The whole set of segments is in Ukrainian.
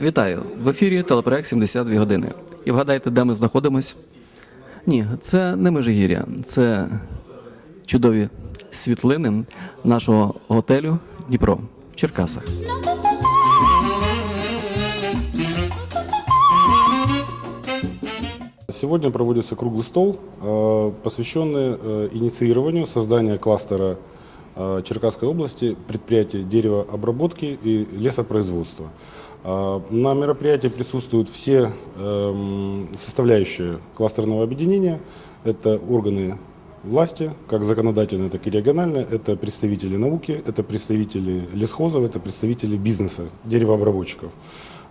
Вітаю! В ефірі телепроект 72 години. І вгадайте, де ми знаходимось? Ні, це не Межигір'я, це чудові світлини нашого готелю Дніпро в Черкасах. Сегодня проводится круглый стол, э, посвященный э, инициированию создания кластера э, Черкасской области предприятий деревообработки и лесопроизводства. Э, На мероприятии присутствуют все эм, составляющие кластерного объединения. Это органы власти, как законодательные, так и региональные. Это представители науки, это представители лесхозов, это представители бизнеса, деревообработчиков.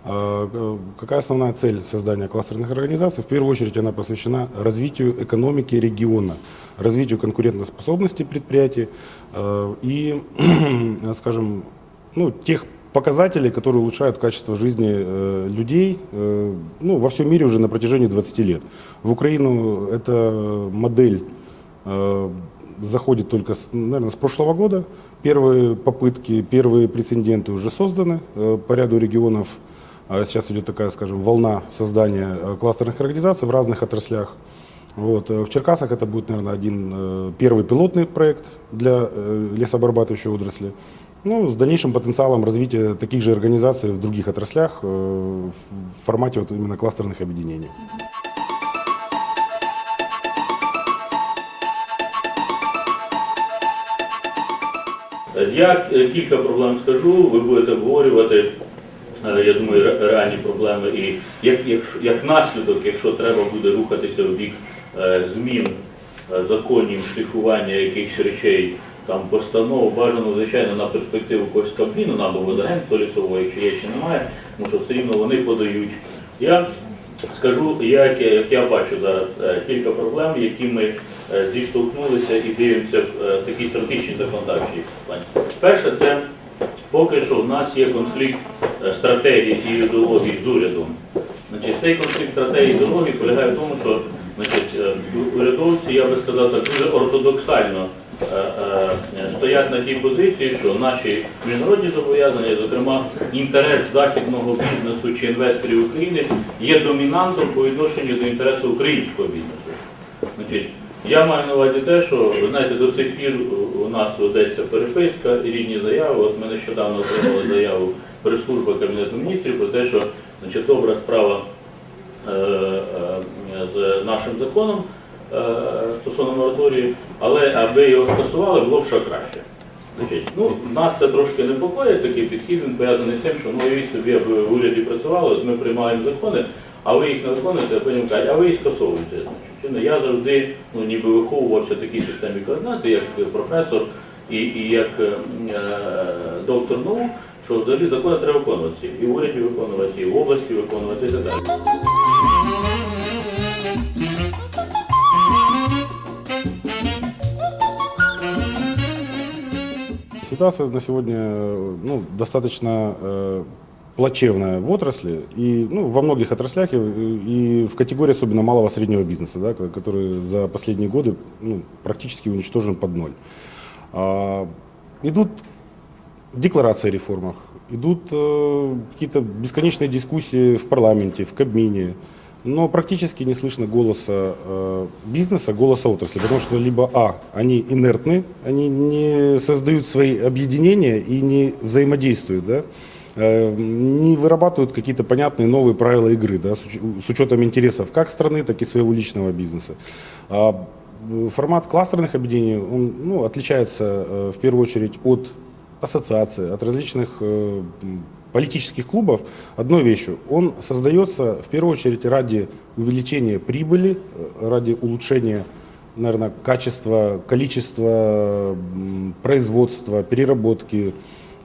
А, э, Какая основная цель создания кластерных организаций? В первую очередь она посвящена развитию экономики региона, развитию конкурентоспособности предприятий э, и, скажем, ну, тех показателей, которые улучшают качество жизни э, людей э, ну, во всем мире уже на протяжении 20 лет. В Украину эта модель э, заходит только, с, наверное, с прошлого года. Первые попытки, первые прецеденты уже созданы э, по ряду регионов. А Сейчас идет такая, скажем, волна создания э, кластерных организаций в разных отраслях. Вот. э, В Черкасах это будет, наверное, один э, первый пилотный проект для э, лесообрабатывающей отрасли. Ну, с дальнейшим потенциалом развития таких же организаций в других отраслях э, в формате вот именно кластерных объединений. Я е, кілька проблем скажу, ви будете обговорювати, е, я думаю, ре- реальні проблеми. І як, як, як наслідок, якщо треба буде рухатися в бік е, змін е, законів, шліфування якихось речей, там постанов, бажано, звичайно, на перспективу когось Кабміну, нам або агентство лісового, є, чи немає, тому що все рівно вони подають. Я скажу, як, як я бачу зараз е, кілька проблем, які ми е, зіштовхнулися і дивимося в е, такій стратегічній законодавчій плані. Перше, це поки що в нас є конфлікт стратегії і ідеології з урядом. Значить, цей конфлікт стратегії і ідеології полягає в тому, що значить, урядовці, я би сказав, так дуже ортодоксально стоять на тій позиції, що наші міжнародні зобов'язання, зокрема інтерес західного бізнесу чи інвесторів України, є домінантом по відношенню до інтересу українського бізнесу. Значить, я маю на увазі те, що ви знаєте, до сих пір у- нас ведеться переписка і рідні заяви. От ми нещодавно отримали заяву прес-служби Кабінету міністрів про те, що значить, добра справа е, е, з нашим законом стосовно мораторію, але аби його скасували, було б ще краще. Значить, ну, нас це трошки непокоїть, такий підхід, він пов'язаний з тим, що ну, уявіть собі, аби в уряді працювали, ми приймаємо закони, а ви їх не виконуєте, а потім кажуть, а ви їх скасовуєте. Значить, я завжди ну, ніби виховувався в такій системі координати, як професор і, і як е, е, доктор наук, що взагалі закони треба виконувати. І в уряді виконувати, і в області виконувати і так далі. Ситуация на сегодня э, ну, достаточно э, плачевная в отрасли и ну, во многих отраслях и, и в категории особенно малого среднего бизнеса, да, ко- который за последние годы ну, практически уничтожен под ноль. А, идут декларации о реформах, идут э, какие-то бесконечные дискуссии в парламенте, в Кабмине, но практически не слышно голоса э, бизнеса, голоса отрасли, потому что либо а, они инертны, они не создают свои объединения и не взаимодействуют, да, э, не вырабатывают какие-то понятные новые правила игры, да, с, с учетом интересов как страны, так и своего личного бизнеса. А, э, формат кластерных объединений он, ну, отличается э, в первую очередь от ассоциаций, от различных э, политических клубов одной вещью. Он создается в первую очередь ради увеличения прибыли, э, ради улучшения наверное, качества, количества м, производства, переработки,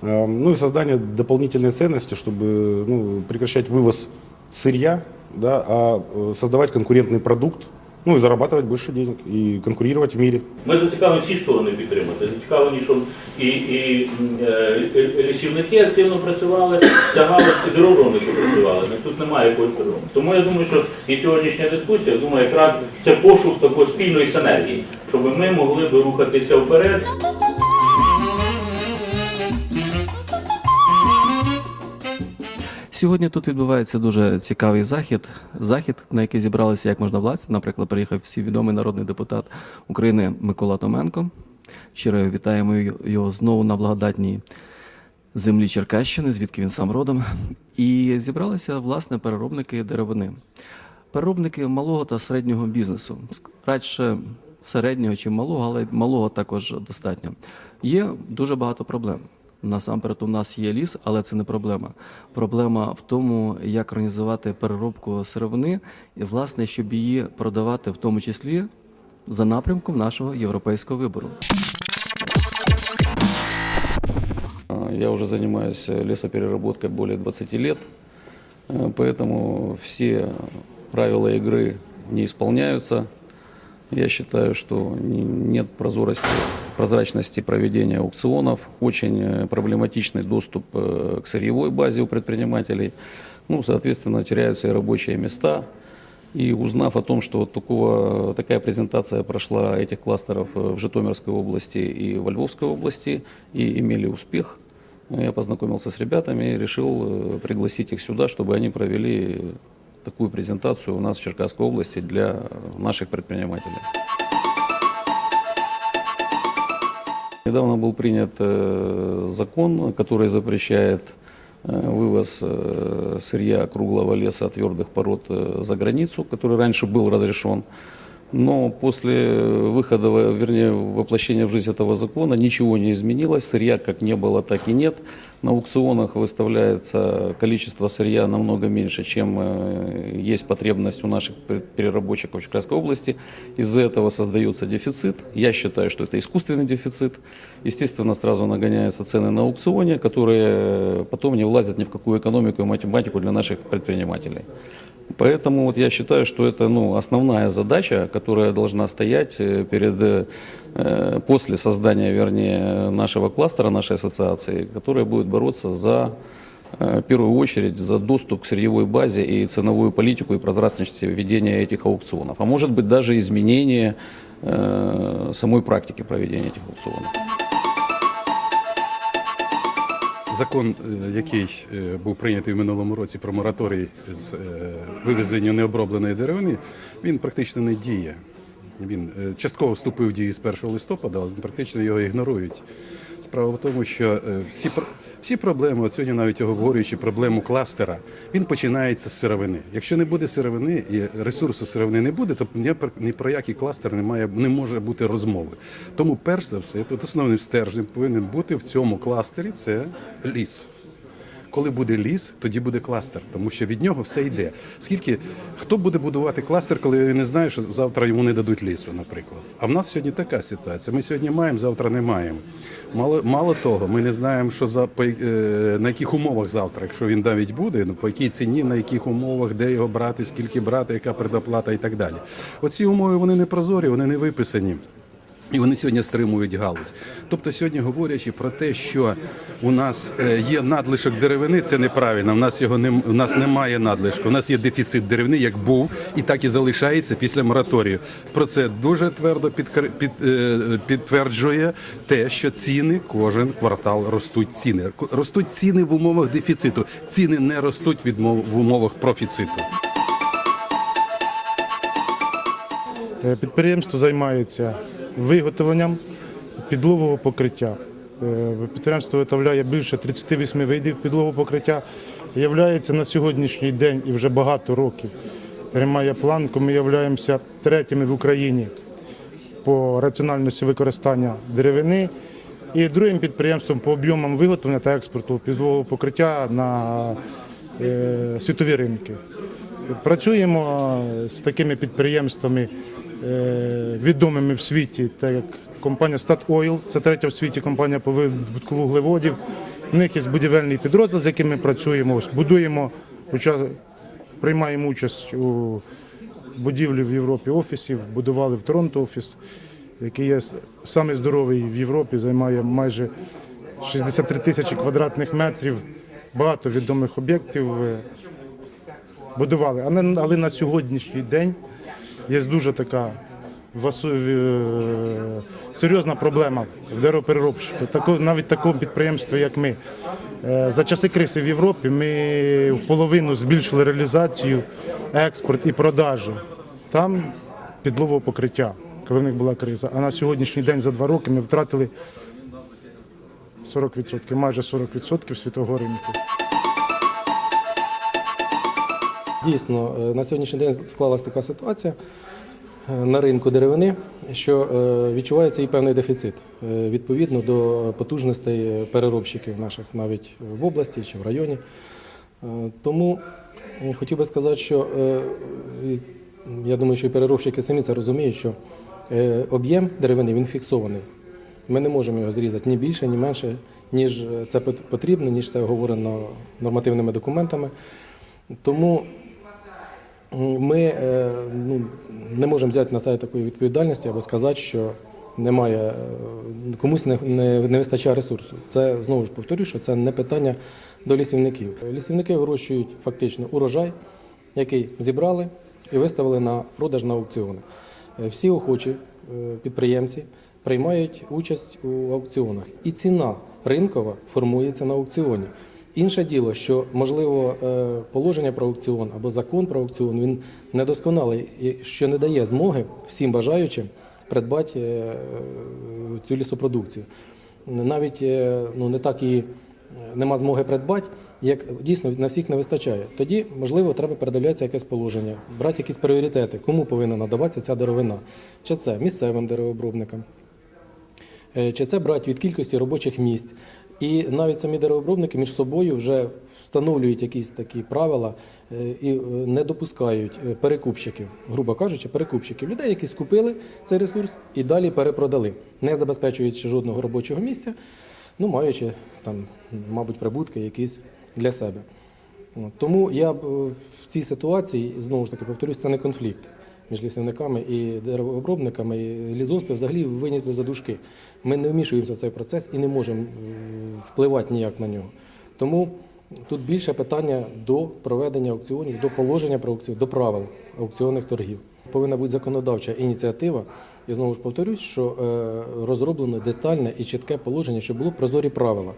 э, ну и создания дополнительной ценности, чтобы ну, прекращать вывоз сырья, да, а э, создавать конкурентный продукт, ну и зарабатывать больше денег и конкурировать в мире. Ми зацікавлені всі сторони підтримати. Зацікавлені, щоб і, і м, е, лісівники активно працювали, ця галузь і дорожники працювали. Ну, Тут немає якоїсь проблеми. Тому я думаю, що і сьогоднішня дискусія, думаю, якраз це пошук такої спільної синергії, щоб ми могли би рухатися вперед. Сьогодні тут відбувається дуже цікавий захід. Захід, на який зібралися як можна власті. Наприклад, приїхав всі відомий народний депутат України Микола Томенко. Щиро вітаємо його знову на благодатній землі Черкащини, звідки він сам родом. І зібралися власне переробники деревини. Переробники малого та середнього бізнесу. Радше середнього чи малого, але малого також достатньо. Є дуже багато проблем. Насамперед, у нас є ліс, але це не проблема. Проблема в тому, як організувати переробку сировини, і власне, щоб її продавати, в тому числі за напрямком нашого європейського вибору. А, Я уже занимаюсь э, лесопереработкой более 20 лет, э, поэтому все правила игры не исполняются. Я считаю, что не- нет прозорости, прозрачности проведения аукционов, очень э, проблематичный доступ э, к сырьевой базе у предпринимателей, ну, соответственно, теряются и рабочие места. И узнав о том, что вот такого, такая презентация прошла этих кластеров э, в Житомирской области и во Львовской области, и имели успех, э, я познакомился с ребятами и решил э, пригласить их сюда, чтобы они провели такую презентацию у нас в Черкасской области для наших предпринимателей. Недавно был принят э, закон, который запрещает вывоз э, сырья круглого леса твердых пород э, за границу, который раньше был разрешен. Но после выхода, вернее, воплощения в жизнь этого закона ничего не изменилось. Сырья как не было, так и нет. На аукционах выставляется количество сырья намного меньше, чем э, есть потребность у наших пе- переработчиков в Черкасской области. Из-за этого создается дефицит. Я считаю, что это искусственный дефицит. Естественно, сразу нагоняются цены на аукционе, которые потом не влазят ни в какую экономику и математику для наших предпринимателей. Поэтому вот я считаю, что это ну, основная задача, которая должна стоять э, перед, э, после создания, вернее, нашего кластера, нашей ассоциации, которая будет бороться за, э, в первую очередь, за доступ к сырьевой базе и ценовую политику и прозрачность ведения этих аукционов. А может быть даже изменение э, самой практики проведения этих аукционов. Закон, е, який е, був прийнятий в минулому році про мораторій з вивезення необробленої деревини, він практично не діє. Він е, частково вступив в дію з 1 листопада, але практично його ігнорують. Справа в тому, що е, всі, всі проблеми, от сьогодні навіть обговорюючи проблему кластера, він починається з сировини. Якщо не буде сировини і ресурсу сировини не буде, то ні про, який кластер не, має, не може бути розмови. Тому, перш за все, тут основним стержнем повинен бути в цьому кластері це ліс. Коли буде ліс, тоді буде кластер, тому що від нього все йде. Скільки хто буде будувати кластер, коли не знає, що завтра йому не дадуть лісу, наприклад. А в нас сьогодні така ситуація. Ми сьогодні маємо, завтра не маємо. Мало, мало того, ми не знаємо, що за по, е, на яких умовах завтра, якщо він навіть буде, ну по якій ціні, на яких умовах, де його брати, скільки брати, яка предоплата і так далі. Оці умови вони не прозорі, вони не виписані. І вони сьогодні стримують галузь. Тобто, сьогодні говорячи про те, що у нас е, є надлишок деревини, це неправильно. У нас його не у нас немає надлишку. У нас є дефіцит деревини, як був, і так і залишається після мораторію. Про це дуже твердо підкр- під, е, підтверджує те, що ціни кожен квартал ростуть. Ціни ростуть ціни в умовах дефіциту. Ціни не ростуть від в умовах профіциту. Е, Підприємство займається виготовленням підлогового покриття. Е, Підприємство виготовляє більше 38 видів підлогового покриття. Являється на сьогоднішній день і вже багато років. Тримає планку. Ми являємося третіми в Україні по раціональності використання деревини. І другим підприємством по об'ємам виготовлення та експорту підлогового покриття на е, світові ринки. Працюємо з такими підприємствами відомими в світі, так як компанія Statoil, це третя в світі компанія по видобутку вуглеводів. У них є будівельний підрозділ, з яким ми працюємо. Будуємо, приймаємо участь у будівлі в Європі офісів, будували в Торонто офіс, який є самий здоровий в Європі, займає майже 63 тисячі квадратних метрів, багато відомих об'єктів е, будували. Але на сьогоднішній день є дуже така е, серйозна проблема в дереропереробщиків, тако- навіть такого підприємства, як ми. Е, За часи кризи в Європі ми в половину збільшили реалізацію, експорт і продажі. Там підлогове покриття, коли в них була криза. А на сьогоднішній день за два роки ми втратили 40%, майже 40% світового ринку. Дійсно, е, на сьогоднішній день склалася така ситуація е, на ринку деревини, що е, відчувається і певний дефіцит відповідно до потужностей переробщиків наших навіть в області чи в районі. Тому хотів би сказати, що я думаю, що і переробщики самі це розуміють, що об'єм деревини він фіксований. Ми не можемо його зрізати ні більше, ні менше, ніж це пот- потрібно, ніж це оговорено нормативними документами. Тому ми е, ну, не можемо взяти на себе такої відповідальності або сказати, що немає е, комусь не, не, не вистачає ресурсу. Це знову ж повторюю, що це не питання до лісівників. Лісівники вирощують фактично урожай, який зібрали і виставили на продаж на аукціони. Е, Всі охочі підприємці приймають участь у аукціонах, і ціна ринкова формується на аукціоні. Інше діло, що можливо е, положення про аукціон або закон про аукціон він недосконалий, що не дає змоги всім бажаючим придбати е, цю лісопродукцію. Навіть е, ну, не так і нема змоги придбати, як дійсно на всіх не вистачає. Тоді, можливо, треба передивлятися якесь положення, брати якісь пріоритети, кому повинна надаватися ця деревина. Чи це місцевим деревообробникам, чи це брати від кількості робочих місць. І навіть самі деревообробники між собою вже встановлюють якісь такі правила е, і е, не допускають е, перекупщиків, грубо кажучи, перекупщиків, людей, які скупили цей ресурс і далі перепродали, не забезпечуючи жодного робочого місця, ну маючи там, мабуть, прибутки якісь для себе. Тому я б в цій ситуації, знову ж таки повторюсь, це не конфлікт між лісівниками і деревообробниками. І лісгоспи взагалі виніс би за дужки. Ми не вмішуємося в цей процес і не можемо впливати ніяк на нього. Тому тут більше питання до проведення аукціонів, до положення про аукціон, до правил аукціонних торгів. Повинна бути законодавча ініціатива. І знову ж повторюсь, що е, розроблено детальне і чітке положення, щоб було прозорі правила.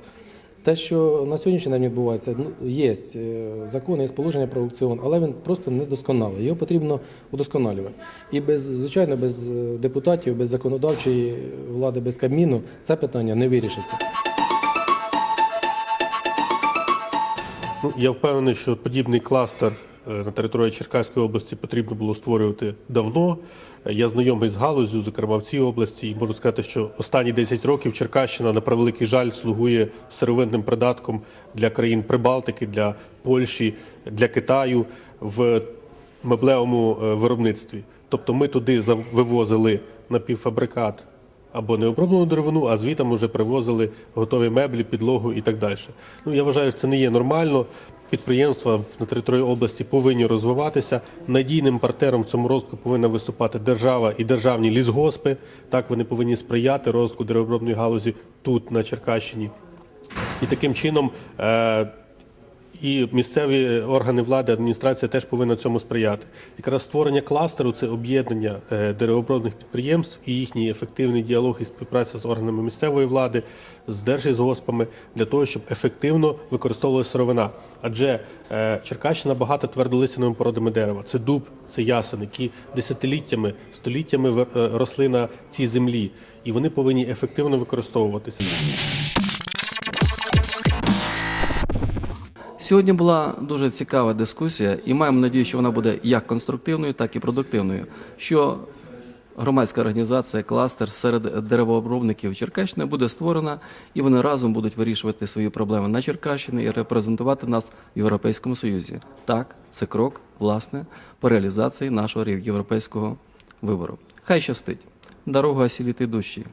Те, що на сьогоднішній день відбувається, ну, є закон, закони, є положення про аукціон, але він просто недосконалий. Його потрібно удосконалювати. І без, звичайно, без е, депутатів, без законодавчої влади, без Кабміну це питання не вирішиться. Ну, я впевнений, що подібний кластер е, на території Черкаської області потрібно було створювати давно. Е, Я знайомий з галузю, зокрема в цій області, і можу сказати, що останні 10 років Черкащина, на превеликий жаль, слугує сировинним придатком для країн Прибалтики, для Польщі, для Китаю в меблевому е, виробництві. Тобто ми туди вивозили напівфабрикат або необроблену деревину, а звітом вже привозили готові меблі, підлогу і так далі. Ну я вважаю, що це не є нормально. Підприємства на території області повинні розвиватися. Надійним партнером в цьому розвитку повинна виступати держава і державні лісгоспи. Так вони повинні сприяти розвитку деревообробної галузі тут, на Черкащині. І таким чином е, і місцеві органи влади, адміністрація теж повинна цьому сприяти. Якраз створення кластеру це об'єднання е, деревообробних підприємств і їхній ефективний діалог і співпраця з органами місцевої влади, з держлісгоспами для того, щоб ефективно використовувалася сировина. Адже е, Черкащина багата твердолисяними породами дерева. Це дуб, це ясен, які десятиліттями, століттями е, росли на цій землі, і вони повинні ефективно використовуватися. Сьогодні була дуже цікава дискусія, і маємо надію, що вона буде як конструктивною, так і продуктивною. Що громадська організація кластер серед деревообробників Черкащини буде створена, і вони разом будуть вирішувати свої проблеми на Черкащині і репрезентувати нас в Європейському Союзі. Так, це крок, власне, по реалізації нашого європейського вибору. Хай щастить. Дорога осіліти душі.